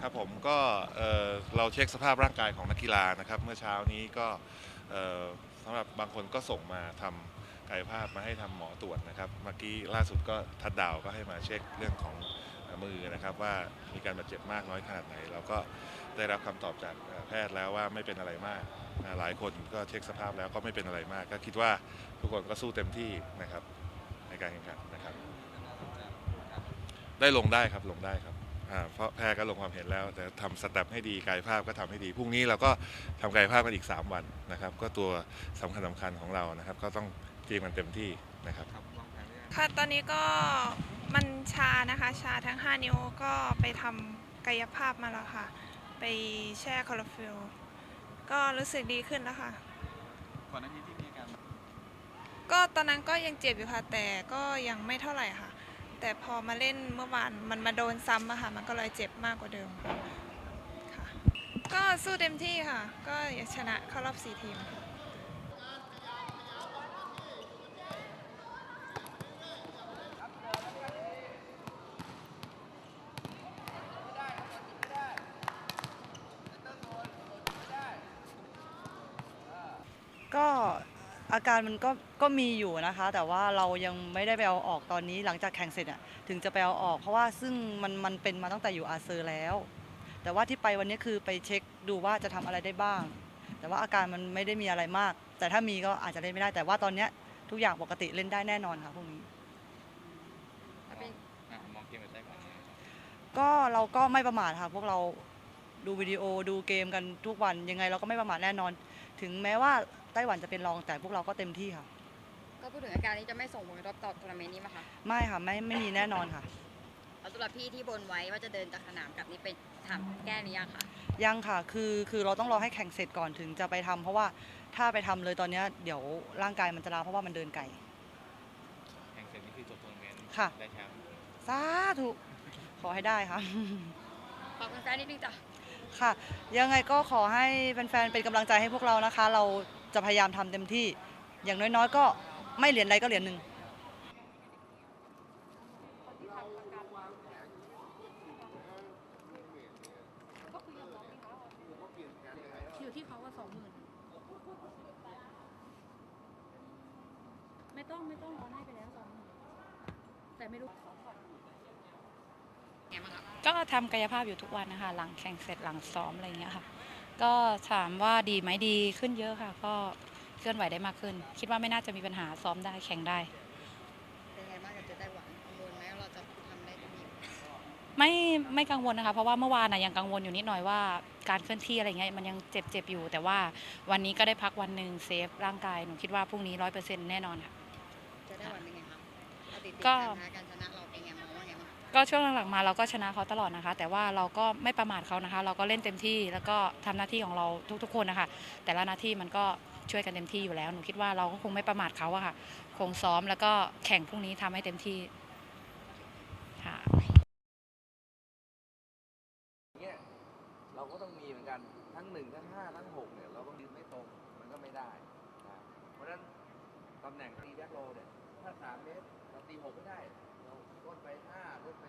ครับผมก็เราเช็คสภาพร่างกายของนักกีฬานะครับ เมื่อเช้านี้ก็สำหรับบางคนก็ส่งมาทำกายภาพมาให้ทำหมอตรวจนะครับเมื่อกี้ล่าสุดก็ทัดดาวก็ให้มาเช็คเรื่องของมือนะครับ ว่ามีการบาดเจ็บมากน้อยขนาดไหน เราก็ได้รับคำตอบจากแพทย์แล้วว่าไม่เป็นอะไรมากหลายคนก็เช็คสภาพแล้วก็ไม่เป็นอะไรมาก ก็คิดว่าทุกคนก็สู้เต็มที่นะครับ ในการแข่งขันนะครับ ได้ลงได้ครับลงได้ครับอ่าเพราะแพทย์ก็ลงความเห็นแล้ว แต่ทำสแต็ปให้ดีกายภาพก็ทำให้ดีพรุ่งนี้เราก็ทำกายภาพกันอีก 3 วันนะครับ ก็ตัวสำคัญสำคัญของเรานะครับ ก็ต้องเตรียมกันเต็มที่นะครับครับวางแผนไว้ยังไงค่ะตอนนี้ก็มันชานะคะชาทั้ง 5 นิ้วก็ไปทำกายภาพมาแล้วค่ะ ไปแช่คลอโรฟิลก็รู้สึกดีขึ้นแล้วค่ะก่อนหน้านี้ที่มีอาการก็ ตอนนั้นก็ยังเจ็บอยู่ค่ะแต่ก็ยังไม่เท่าไหร่ค่ะ แต่พอมาเล่นเมื่อวานมันมาโดนซ้ำอะค่ะ มันก็เลยเจ็บมากกว่าเดิมค่ะก็สู้เต็มที่ค่ะ ก็อยากชนะเข้ารอบสี่ทีมก็ อาการมันก็ก็มีอยู่นะคะ แต่ว่าเรายังไม่ได้ไปเอาออกตอนนี้หลังจากแข่งเสร็จอะถึงจะไปเอาออก เพราะว่าซึ่งมันมันเป็นมาตั้งแต่อยู่อาเซอร์แล้ว แต่ว่าที่ไปวันนี้คือไปเช็คดูว่าจะทำอะไรได้บ้าง แต่ว่าอาการมันไม่ได้มีอะไรมาก แต่ถ้ามีก็อาจจะเล่นไม่ได้ แต่ว่าตอนเนี้ยทุกอย่างปกติเล่นได้แน่นอนค่ะพรุ่งนี้อะมองเกมไปได้ก่อนยังไงครับก็เราก็ไม่ประมาทค่ะพวกเราดูวิดีโอดูเกมกันทุกวันยังไงเราก็ไม่ประมาทแน่นอน ถึงแม้ว่า ไต้หวันจะเป็นรองแต่พวกเราก็เต็มที่ค่ะ ก็พูดถึงอาการนี้จะไม่ส่งผลกระทบต่อทัวร์นาเมนต์นี้ไหมคะไม่ค่ะไม่ไม่มีแน่นอนค่ะแล้วสำหรับพี่ที่บนไว้ว่าจะเดินจากสนามกลับนี้ไปถามแก้หรือยังคะยังค่ะคือคือเราต้องรอให้แข่งเสร็จก่อนถึงจะไปทำเพราะว่าถ้าไปทำเลยตอนเนี้ยเดี๋ยวร่างกายมันจะลาเพราะว่ามันเดินไกล แข่งเสร็จนี่คือจบทัวร์นาเมนต์ค่ะ ได้แชมป์สาธุขอให้ได้ค่ะ ฝากแฟนๆนิดนึงจ้ะ ค่ะ ยังไงก็ขอให้แฟนๆเป็นกำลังใจให้พวกเรานะคะ เรา จะพยายามทำเต็มที่ อย่างน้อยๆ ก็ไม่เหรียญใดก็เหรียญหนึ่งอยู่ที่เขาว่าสองหมื่นไม่ต้องไม่ต้องเอาให้ไปแล้วสองหมื่นแต่ไม่รู้ไงบ้างครับก็ทำกายภาพอยู่ทุกวันนะคะ หลังแข่งเสร็จหลังซ้อมอะไรอย่างเงี้ยค่ะ ก็ถามว่าดีไหมดีขึ้นเยอะค่ะ ก็เคลื่อนไหวได้มากขึ้น คิดว่าไม่น่าจะมีปัญหาซ้อมได้แข่งได้ เป็นไงบ้างกับเจอไต้หวันกังวลไหมว่าเราจะทำได้ดีไม่ไม่กังวลนะคะ เพราะว่าเมื่อวานนะยังกังวลอยู่นิดหน่อยว่าการเคลื่อนที่อะไรเงี้ยมันยังเจ็บเจ็บอยู่ แต่ว่าวันนี้ก็ได้พักวันหนึ่งเซฟร่างกายหนูคิดว่าพรุ่งนี้ร้อยเปอร์เซ็นต์แน่นอนค่ะ เจอไต้หวันเป็นไงครับสถิติก็ การแพ้การชนะเราเป็นไงมองว่าไงบ้าง ก็ช่วงหลังๆมาเราก็ชนะเขาตลอดนะคะ แต่ว่าเราก็ไม่ประมาทเขานะคะ เราก็เล่นเต็มที่แล้วก็ทำหน้าที่ของเราทุกๆ คนนะคะ แต่ละหน้าที่มันก็ช่วยกันเต็มที่อยู่แล้วหนูคิดว่าเราก็คงไม่ประมาทเขาอะค่ะ คงซ้อมแล้วก็แข่งพรุ่งนี้ทำให้เต็มที่ค่ะเนี่ยเราก็ต้องมีเหมือนกันทั้งหนึ่งทั้งห้าทั้งหกเนี่ยเราก็ยืนไม่ตรงมันก็ไม่ได้นะเพราะฉะนั้นตำแหน่งตีแบ็คโรเนี่ยถ้าสามเมตรเราตีหกไม่ได้ ลดไปห้าลดไป